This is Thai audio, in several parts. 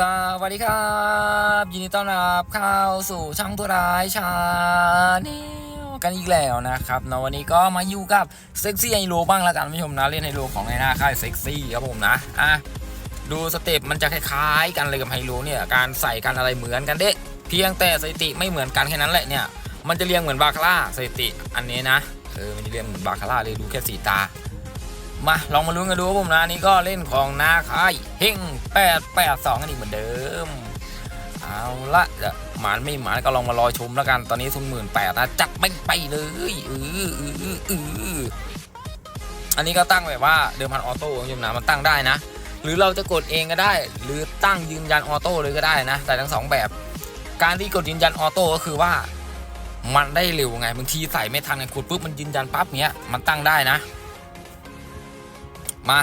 สวัสดีครับ ยินดีต้อนรับเข้าสู่ช่องตัวร้ายชาแนลกันอีกแล้วนะครับเนาะวันนี้ก็มาอยู่กับเซ็กซี่ไฮโลบ้างละกันผู้ชมนะเล่นไฮโลของในหน้าค่ายเซ็กซี่ครับผมนะอะดูสเต็ปมันจะคล้ายๆกันเลยกับไฮโลเนี่ยการใส่กันอะไรเหมือนกันเด้เพียงแต่สถิติไม่เหมือนกันแค่นั้นแหละเนี่ยมันจะเรียงเหมือนบาคาร่าสถิติอันนี้นะเออมันจะเรียงเหมือนบาคาร่าเลยดูแค่สีตา มาลองมาลุ้นกันดูครับผมนะนี่ก็เล่นของนาคายเฮง882กันอีกเหมือนเดิม เอาละหมานไม่หมานก็ลองมารอชมแล้วกันตอนนี้ทุนหมื่นแปดนะจัดไม่ไปเลยเออเออเอออันนี้ก็ตั้งแบบว่าเดิมพันออโต้คุณผู้ชมนะมันตั้งได้นะ หรือเราจะกดเองก็ได้ หรือตั้งยืนยันออโต้เลยก็ได้นะ แต่ทั้งสองแบบ การที่กดยืนยันออโต้ก็คือว่ามันได้เร็วไงบางทีใส่ไม่ทันไงกดปุ๊บมันยืนยันปั๊บเนี้ยมันตั้งได้นะ มา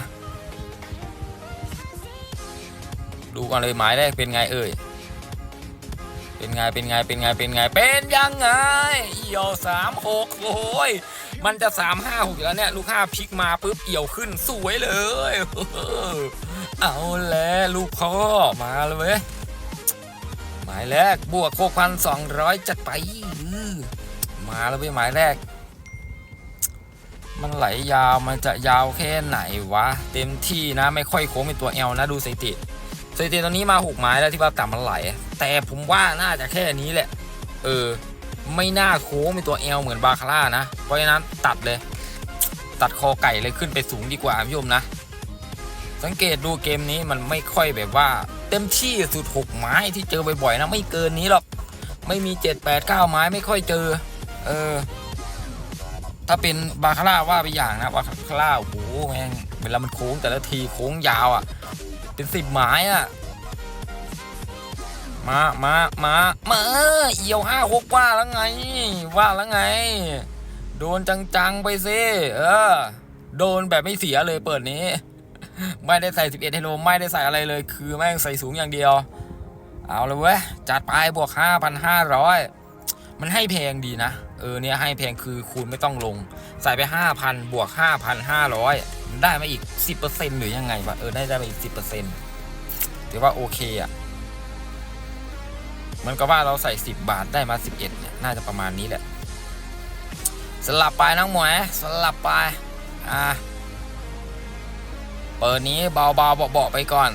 ดูก่อนเลยหมายแรกเป็นไงเอ่ย เป็นไง เป็นไง เป็นไง เป็นไง เป็นยังไงเอี่ยวสามหกโอ้ย มันจะสามห้าหกแล้วเนี่ย ลูกห้าพลิกมาปุ๊บเอี่ยวขึ้นสวยเลย เอาแล้วลูกพ่อมาเลยเว้ยหมายแรกบวกหกพันสองร้อยจัดไป มาแล้วเว้ยหมายแรก มันไหลยาวมันจะยาวแค่ไหนวะ เต็มที่นะไม่ค่อยโค้งเป็นตัวเอลนะดูสถิติสถิติตอนนี้มาหกไม้แล้วที่ว่าต่ำมันไหล แต่ผมว่าน่าจะแค่นี้แหละ เออ ไม่น่าโค้งเป็นตัวเอลเหมือนบาคาร่านะ เพราะฉะนั้นตัดเลย ตัดคอไก่เลยขึ้นไปสูงดีกว่าพี่ชมนะ สังเกตดูเกมนี้มันไม่ค่อยแบบว่า เต็มที่สุดหกไม้ที่เจอบ่อยๆนะไม่เกินนี้หรอก ไม่มีเจ็ดแปดเก้าไม้ไม่ค่อยเจอ เออ ถ้าเป็นบาคาร่าว่าไปอย่างนะบาคาร่าโอ้โหแม่งเวลามันโค้งแต่ละทีโค้งยาวอะ เป็นสิบไม้อะมามามามาเอียวห้าหกว่าแล้วไง ว่าแล้วไง โดนจังๆไปสิเออ โดนแบบไม่เสียเลยเปิดนี้ ไม่ได้ใส่11เฮโลไม่ได้ใส่อะไรเลย คือแม่งใส่สูงอย่างเดียว เอาเลยเว้ย จัดไปบวก5,500 มันให้แพงดีนะ เออเนี่ยให้แพงคือคูณไม่ต้องลง ใส่ไป 5,000 บวก 5,500มันได้มาอีก 10%หรือยังไงวะเออได้ได้มาอีก 10ถือว่าโอเคอะ่ะมันก็ว่าเราใส่ 10 บาทได้มา 11เนี่ยน่าจะประมาณนี้แหละ สลับไปน้องหมวยสลับไปอะเปิดนี้เบาๆเบาๆไปก่อน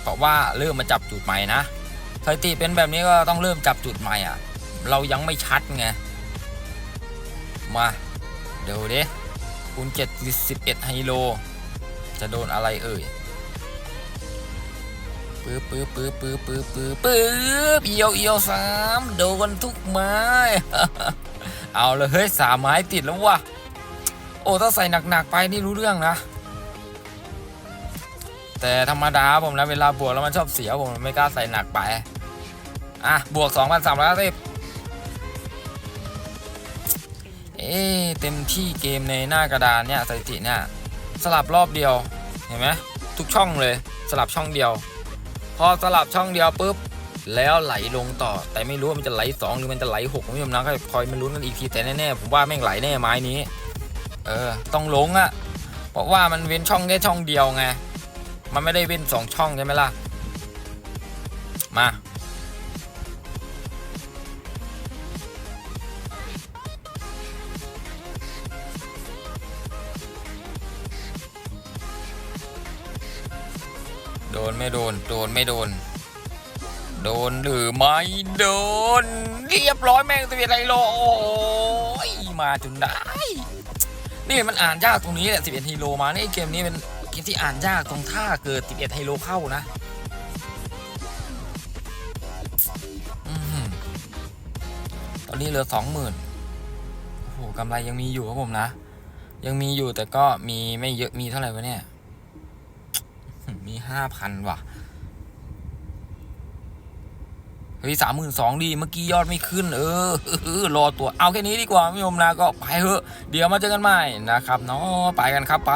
เพราะว่าเริ่มมาจับจุดใหม่นะสถิติเป็นแบบนี้ก็ต้องเริ่มจับจุดใหม่อะ เรายังไม่ชัดไง มาเดี๋ยวดิคูณ7 11ไฮโล จะโดนอะไรเอ่ยปื๊บปื๊บปื๊บปื๊บปื๊บปื๊บปื๊บเอียวเอียวสามโดนทุกไม้ เอาเลยเฮ้ยสามไม้ติดแล้ววะโอ้ถ้าใส่หนักๆไปนี่รู้เรื่องนะ แต่ธรรมดาผมนะเวลาบวกแล้วมันชอบเสียผมไม่กล้าใส่หนักไป อะ บวก 2 เอ๊เต็มที่เกมในหน้ากระดานเนี่ยสถิติเนี่ยสลับรอบเดียวเห็นไหมทุกช่องเลยสลับช่องเดียว พอสลับช่องเดียวปุ๊บแล้วไหลลงต่อแต่ไม่รู้ว่ามันจะไหล2หรือมันจะไหล6คุณผู้ชมนะก็คอยมาลุ้นกันอีกทีแต่แน่ๆผมว่าแม่งไหลแน่ไม้นี้ เออต้องลงอะ่ะเพราะว่ามันเว้นช่องแค่ช่องเดียวไงมันไม่ได้เว้นสองช่องใช่ไหมล่ะมา โดนไม่โดน โดนไม่โดน โดนหรือไม่โดน เรียบร้อยแม่งตัวอะไรโลโอ้ยมาจนได้ นี่มันอ่านยากตรงนี้แหละ 11ฮีโร่มานี่เกมนี้เป็นเกมที่อ่านยากตรงท่าเกิด 11ไฮโลเข้านะอตอนนี้เหลือสองหมื่นโอ้โหกำไรยังมีอยู่ครับผมนะ ยังมีอยู่แต่ก็มีไม่เยอะมีเท่าไหร่วะเนี่ย มีห้าพันว่ะเฮ้ยสามหมื่นสองดีเมื่อกี้ยอดไม่ขึ้น เออรอตัวเอาแค่นี้ดีกว่าพี่ชมนะก็ไปเถอะ เดี๋ยวมาเจอกันใหม่นะครับเนาะไปกันครับไป